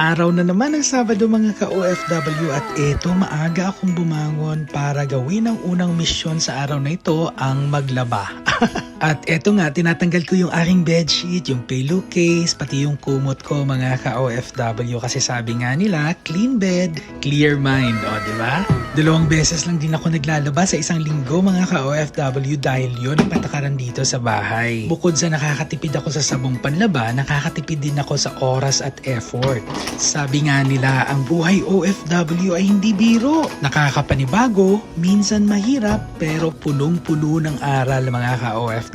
Araw na naman ng Sabado mga ka-OFW at eto maaga akong bumangon para gawin ang unang misyon sa araw na ito ang maglaba. at eto nga, tinatanggal ko yung aking bedsheet, yung pillowcase, pati yung kumot ko mga ka-OFW kasi sabi nga nila, clean bed, clear mind. O, ba? Dalawang beses lang din ako naglalaba sa isang linggo mga ka-OFW dahil yun ang patakaran dito sa bahay. Bukod sa nakakatipid ako sa sabong panlaba, nakakatipid din ako sa oras at effort. Sabi nga nila, ang buhay OFW ay hindi biro. Nakakapanibago, minsan mahirap, pero punong-puno ng aral mga ka-OFW.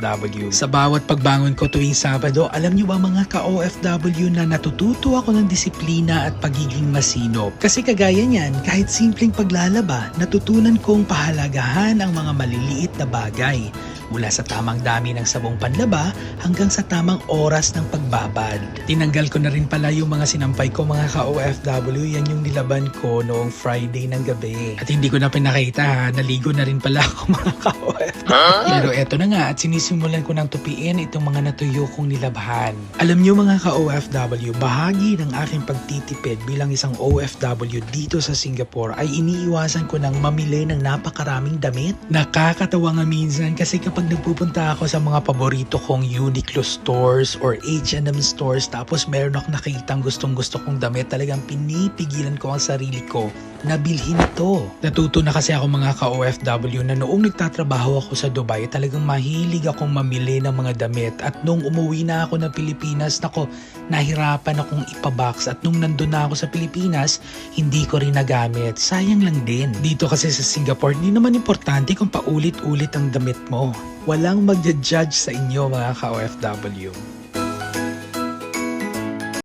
Sa bawat pagbangon ko tuwing Sabado, alam niyo ba mga ka-OFW na natututo ako ng disiplina at pagiging masinop. Kasi kagaya niyan, kahit simpleng paglalaba, natutunan kong pahalagahan ang mga maliliit na bagay mula sa tamang dami ng sabong panlaba hanggang sa tamang oras ng pagbabad. Tinanggal ko na rin pala yung mga sinampay ko mga ka-OFW, yan yung nilaban ko noong Friday ng gabi. At hindi ko na pinakita ha, naligo na rin pala ako mga ka-OFW. Pero eto na nga at sinisimulan ko ng tupiin itong mga natuyo kong nilabhan. Alam niyo mga ka-OFW, bahagi ng aking pagtitipid bilang isang OFW dito sa Singapore ay iniiwasan ko ng mamili ng napakaraming damit. Nakakatawa nga minsan kasi kapag nagpupunta ako sa mga paborito kong Uniqlo stores or H&M stores tapos meron ako nakitang gustong gusto kong damit talagang pinipigilan ko ang sarili ko na bilhin ito. Natuto na kasi ako mga ka-OFW na noong nagtatrabaho ako sa Dubai talagang mahilig akong mamili ng mga damit at nung umuwi na ako ng Pilipinas nako nahirapan akong ipabox at nung nandun na ako sa Pilipinas hindi ko rin nagamit. Sayang lang din. Dito kasi sa Singapore hindi naman importante kung paulit-ulit ang damit mo. Walang magja-judge sa inyo mga ka-OFW.